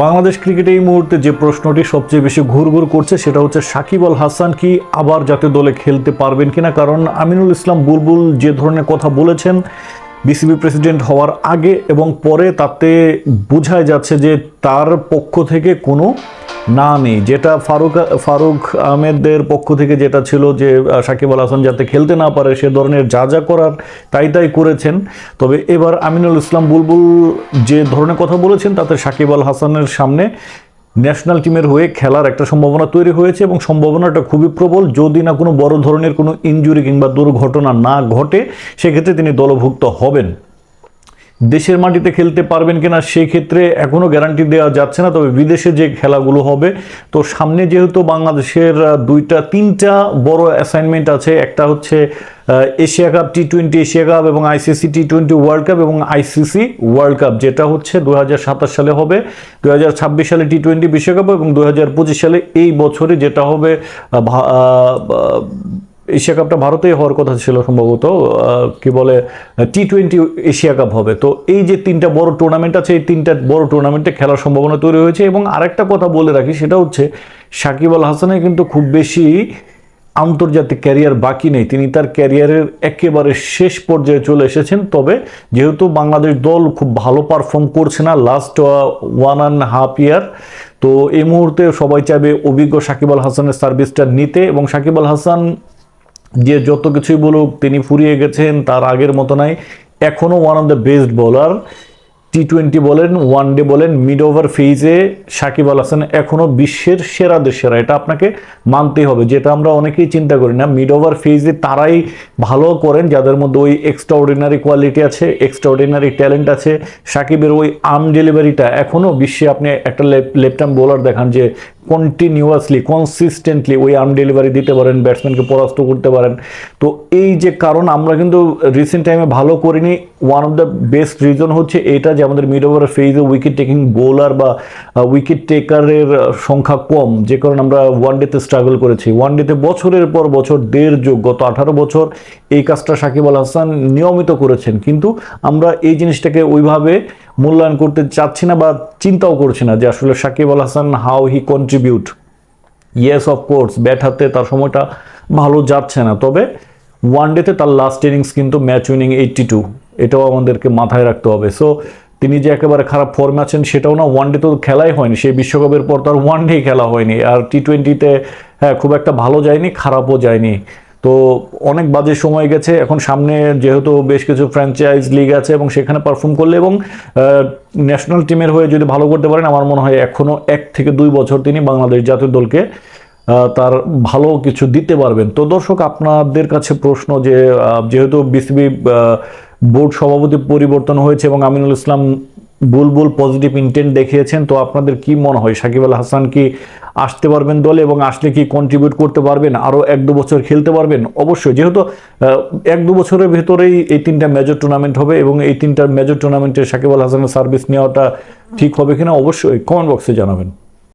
বাংলাদেশ ক্রিকেটে এই মুহূর্তে যে প্রশ্নটি সবচেয়ে বেশি ঘুরঘুর করছে, সেটা হচ্ছে, সাকিব আল হাসান কি আবার জাতীয় দলে খেলতে পারবেন কিনা? কারণ আমিনুল ইসলাম বুলবুল যে ধরনের কথা বলেছেন বিসিবি প্রেসিডেন্ট হওয়ার আগে এবং পরে তাতে বোঝাই যাচ্ছে যে তার পক্ষ থেকে কোনো না নেই। যেটা ফারুক ফারুক আহমেদের পক্ষ থেকে যেটা ছিল যে সাকিব আল হাসান যাতে খেলতে না পারে সে ধরনের যা যা করার তাই তাই করেছেন। তবে এবার আমিনুল ইসলাম বুলবুল যে ধরনের কথা বলেছেন, তাতে সাকিব আল হাসানের সামনে ন্যাশনাল টিমের হয়ে খেলার একটা সম্ভাবনা তৈরি হয়েছে এবং সম্ভাবনাটা খুবই প্রবল। যদি না কোনো বড় ধরনের কোনো ইঞ্জুরি কিংবা দুর্ঘটনা না ঘটে, সেক্ষেত্রে তিনি দলভুক্ত হবেন। দেশের মাটিতে খেলতে পারবেন কিনা সেই ক্ষেত্রে এখনও গ্যারান্টি দেওয়া যাচ্ছে না, তবে বিদেশে যে খেলাগুলো হবে, তো সামনে যেহেতু বাংলাদেশের দুইটা, তিনটা বড় অ্যাসাইনমেন্ট আছে, একটা হচ্ছে Asia cup T twenty Asia cup এবং ICC T twenty world cup এবং আইসিসি ওয়ার্ল্ড কাপ যেটা হচ্ছে দু হাজার সাতাশ সালে হবে দু হাজার ছাব্বিশ সালে টি টোয়েন্টি বিশ্বকাপ এবং দু হাজার পঁচিশ সালে এই বছরে যেটা হবে এশিয়া কাপটা ভারতেই হওয়ার কথা ছিল সম্ভবত কি বলে টি টোয়েন্টি এশিয়া কাপ হবে। তো এই যে তিনটা বড় টুর্নামেন্ট আছে, এই তিনটা বড় টুর্নামেন্টে খেলার সম্ভাবনা তৈরি হয়েছে এবং আরেকটা কথা বলে রাখি, সেটা হচ্ছে সাকিব আল হাসানের কিন্তু খুব বেশি আন্তর্জাতিক ক্যারিয়ার বাকি নেই। তিনি তার ক্যারিয়ারের একেবারে শেষ পর্যায়ে চলে এসেছেন। তবে যেহেতু বাংলাদেশ দল খুব ভালো পারফর্ম করছে না last one and half year তো এই মুহূর্তে সবাই চাইবে অভিজ্ঞ সাকিব আল হাসানের সার্ভিসটা নিতে এবং সাকিব আল হাসান যে যত কিছুই বলুক, তিনি ফুরিয়ে গেছেন তার আগের মতো নাই। এখনও one of the best bowler T twenty বলেন ওয়ান ডে বলেন মিড ওভার ফেজে সাকিব আল হাসান এখনও বিশ্বের সেরাদের সেরা এটা আপনাকে মানতেই হবে, যেটা আমরা অনেকেই চিন্তা করি না। মিড ওভার ফেজে তারাই ভালো করেন, যাদের মধ্যে ওই এক্সট্রা অর্ডিনারি কোয়ালিটি আছে এক্সট্রা অর্ডিনারি ট্যালেন্ট আছে। সাকিবের ওই আর্ম ডেলিভারিটা এখনও বিশ্বে আপনি একটা লেফট আর্ম বোলার দেখান যে কন্টিনিউয়াসলি কনসিস্টেন্টলি ওই আর্ম ডেলিভারি দিতে পারেন ব্যাটসম্যানকে পরাস্ত করতে পারেন। তো এই যে কারণ আমরা কিন্তু রিসেন্ট টাইমে ভালো করিনি। One of the best reason হচ্ছে এটা যে আমাদের মিড ওভার ফেজে উইকেট টেকিং বোলার বা উইকেট টেকারের সংখ্যা কম। যে কারণে আমরা ওয়ান ডেতে স্ট্রাগল করেছি। ওয়ান ডেতে বছরের পর বছর, দেড় যুগ, গত আঠারো বছর এই কাজটা সাকিব আল হাসান নিয়মিত করেছেন। কিন্তু আমরা এই জিনিসটাকে ওইভাবে মূল্যায়ন করতে চাচ্ছি না বা চিন্তাও করছি না যে আসলে Shakib Al Hasan how he contribute yes of course bat হাতে তার সময়টা ভালো যাচ্ছে না। তবে ওয়ান ডেতে তার লাস্ট ইনিংস কিন্তু ম্যাচ উইনিং এইট্টি টু এটাও আমাদেরকে মাথায় রাখতে হবে। সো তিনি যে একেবারে খারাপ ফর্মে আছেন সেটাও না ওয়ান ডে তো খেলাই হয়নি, সেই বিশ্বকাপের পর তার ওয়ান ডে খেলা হয়নি। আর টি টোয়েন্টিতে হ্যাঁ খুব একটা ভালো যায়নি, খারাপও যায়নি। তো অনেক বাজে সময় গেছে। এখন সামনে যেহেতু বেশ কিছু ফ্র্যাঞ্চাইজ লিগ আছে এবং সেখানে পারফর্ম করলে এবং ন্যাশনাল টিমের হয়ে যদি ভালো করতে পারেন, আমার মনে হয় এখনও এক থেকে দুই বছর তিনি বাংলাদেশ জাতীয় দলকে তার ভালো কিছু দিতে পারবেন। তো দর্শক, আপনাদের কাছে প্রশ্ন যে যেহেতু বিসিবি বোর্ড সভাপতি পরিবর্তন হয়েছে এবং আমিনুল ইসলাম বুলবুল পজিটিভ ইন্টেন্ট দেখিয়েছেন, তো আপনাদের কি মনে হয়? সাকিব আল হাসান কি আসতে পারবেন দলে এবং আসলে কি কন্ট্রিবিউট করতে পারবেন আরও এক দু বছর খেলতে পারবেন? অবশ্যই, যেহেতু এক দু বছরের ভেতরেই এই তিনটা মেজর টুর্নামেন্ট হবে এবং এই তিনটা মেজর টুর্নামেন্টে সাকিব আল হাসানের সার্ভিস নেওয়াটা ঠিক হবে কিনা অবশ্যই কমেন্ট বক্সে জানাবেন।